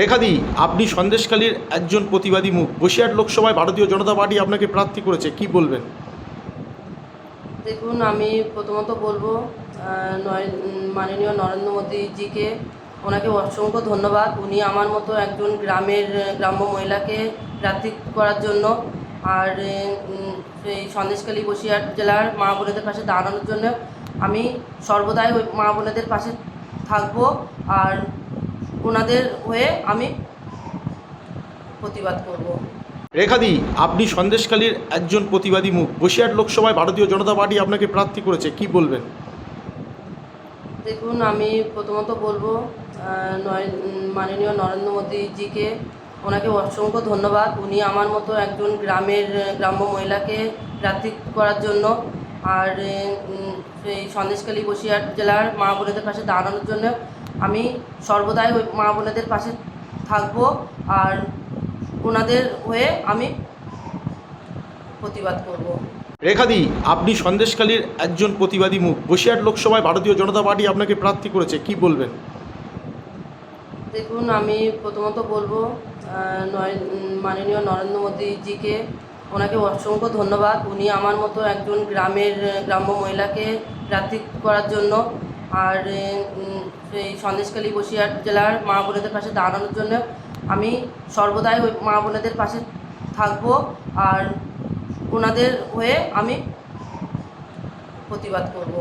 রেখাদি আপনি সন্দেশকালীর একজন প্রতিবাদী মুখ। বসিরহাট লোকসভায় ভারতীয় জনতা পার্টি আপনাকে প্রার্থী করেছে, কি বলবেন? দেখুন, আমি প্রথমত বলব মাননীয় নরেন্দ্র মোদীজিকে, ওনাকে অসংখ্য ধন্যবাদ। উনি আমার মতো একজন গ্রামের, গ্রাম্য মহিলাকে প্রার্থী করার জন্য। আর এই সন্দেশখালী বসিরহাট জেলার মা বোনেদের পাশে দাঁড়ানোর জন্য আমি সর্বদাই ওই মা বোনেদের পাশে থাকব। আর ওনাদের হয়ে আমি প্রতিবাদ করব। রেখাদি আপনি সন্দেশকালীর একজন প্রতিবাদী মুখ। বসিরহাট লোকসভায় ভারতীয় জনতা পার্টি আপনাকে প্রার্থী করেছে কি বলবেন? দেখুন আমি প্রথমত বলব মাননীয় নরেন্দ্র মোদীজিকে ওনাকে অসংখ্য ধন্যবাদ। উনি আমার মতো একজন গ্রামের গ্রাম্য মহিলাকে প্রার্থী করার জন্য। আর সেই সন্দেশখালী বসিরহাট জেলার মা বোনেদের পাশে দাঁড়ানোর জন্য আমি সর্বদাই ওই মা বোনেদের পাশে থাকব আর ওনাদের হয়ে আমি প্রতিবাদ করব। রেখাদি আপনি সন্দেশকালীর একজন প্রতিবাদী মুখ। বসিরহাট লোকসভায় ভারতীয় জনতা পার্টি আপনাকে প্রার্থী করেছে কি বলবেন? দেখুন আমি প্রথমত বলব মাননীয় নরেন্দ্র মোদীজিকে ওনাকে অসংখ্য ধন্যবাদ। উনি আমার মতো একজন গ্রামের গ্রাম্য মহিলাকে প্রার্থী করার জন্য আর এই সন্দেশখালী বসিরহাট জেলার মা বোনেদের পাশে দাঁড়ানোর জন্য আমি সর্বদাই ওই মা বোনেদের পাশে থাকব আর ওনাদের হয়ে আমি প্রতিবাদ করব।